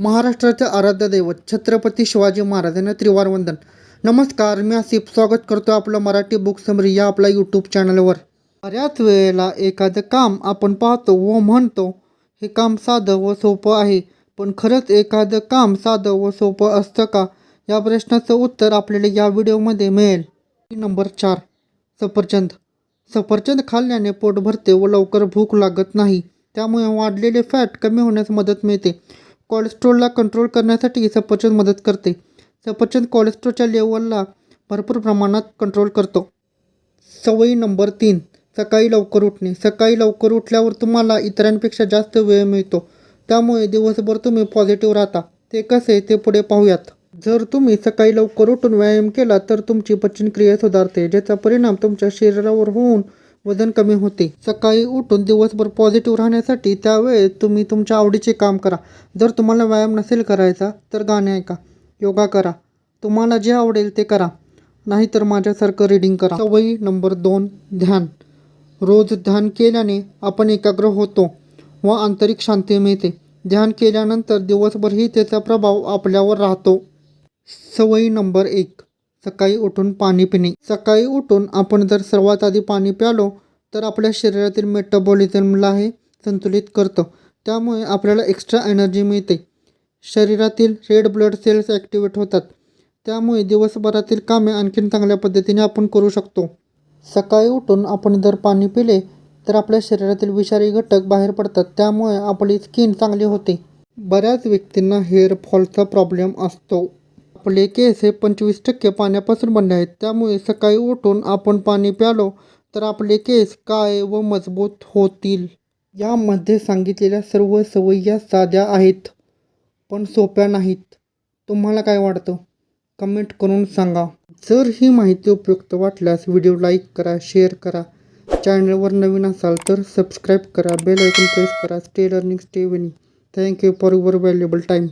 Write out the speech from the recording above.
महाराष्ट्राचे आराध्य दैवत छत्रपती शिवाजी महाराजांना त्रिवार वंदन नमस्कार मी आसिफ. स्वागत करतो आपलं मराठी बुक समरी या आपल्या यूट्यूब चॅनलवर बऱ्याच वेळेला एखादं काम आपण पाहतो व म्हणतो हे काम साधं व सोपं आहे. पण खरंच एखादं काम साधं व सोपं असतं का? या प्रश्नाचं उत्तर आपल्याला या व्हिडिओमध्ये मिळेल. नंबर चार. सफरचंद. सफरचंद खाल्ल्याने पोट भरते व लवकर भूक लागत नाही. त्यामुळे वाढलेले फॅट कमी होण्यास मदत मिळते. कोलेस्ट्रॉलला कंट्रोल करण्यासाठी सफरचंद मदत करते. सफरचंद कोलेस्ट्रॉलच्या लेवलला भरपूर प्रमाणात कंट्रोल करतो. सवयी नंबर तीन सकाळी लवकर उठणे. सकाळी लवकर उठल्यावर तुम्हाला इतरांपेक्षा जास्त वेळ मिळतो. त्यामुळे दिवसभर तुम्ही पॉझिटिव्ह राहता. ते कसे ते पुढे पाहूयात. जर तुम्ही सकाळी लवकर उठून व्यायाम केला तर तुमची पचनक्रिया सुधारते ज्याचा परिणाम तुमच्या शरीरावर होऊन वजन कमी होते. सकाळी उठून दिवसभर पॉझिटिव्ह राहण्यासाठी त्यावेळेस तुम्ही तुमच्या आवडीचे काम करा. जर तुम्हाला व्यायाम नसेल करायचा तर गाणे ऐका. योगा करा. तुम्हाला जे आवडेल ते करा. नाहीतर माझ्यासारखं रीडिंग करा. सवयी नंबर दोन ध्यान. रोज ध्यान केल्याने आपण एकाग्र होतो व आंतरिक शांती मिळते. ध्यान केल्यानंतर दिवसभरही त्याचा प्रभाव आपल्यावर राहतो. सवयी नंबर एक. सकाळी उठून पाणी पिणे. सकाळी उठून आपण जर सर्वात आधी पाणी प्यालो तर आपल्या शरीरातील मेटाबॉलिझमला हे संतुलित करतं. त्यामुळे आपल्याला एक्स्ट्रा एनर्जी मिळते. शरीरातील रेड ब्लड सेल्स ॲक्टिवेट होतात. त्यामुळे दिवसभरातील कामे आणखीन चांगल्या पद्धतीने आपण करू शकतो. सकाळी उठून आपण जर पाणी पिले तर आपल्या शरीरातील विषारी घटक बाहेर पडतात. त्यामुळे आपली स्किन चांगली होते. बऱ्याच व्यक्तींना हेअर फॉलचा प्रॉब्लेम असतो. आपले केस हे पंचवीस टक्के पाण्यापासून बनले आहेत. त्यामुळे सकाळी उठून आपण पाणी प्यालो तर आपले केस काळे व मजबूत होतील. यामध्ये सांगितलेल्या सर्व सवय्या साध्या आहेत पण सोप्या नाहीत. तुम्हाला काय वाटतं? कमेंट करून सांगा. जर ही माहिती उपयुक्त वाटल्यास व्हिडिओ लाईक करा शेअर करा. चॅनलवर नवीन असाल तर सबस्क्राईब करा बेल आयकॉन प्रेस करा. Stay learning stay winning. Thank you for your valuable time.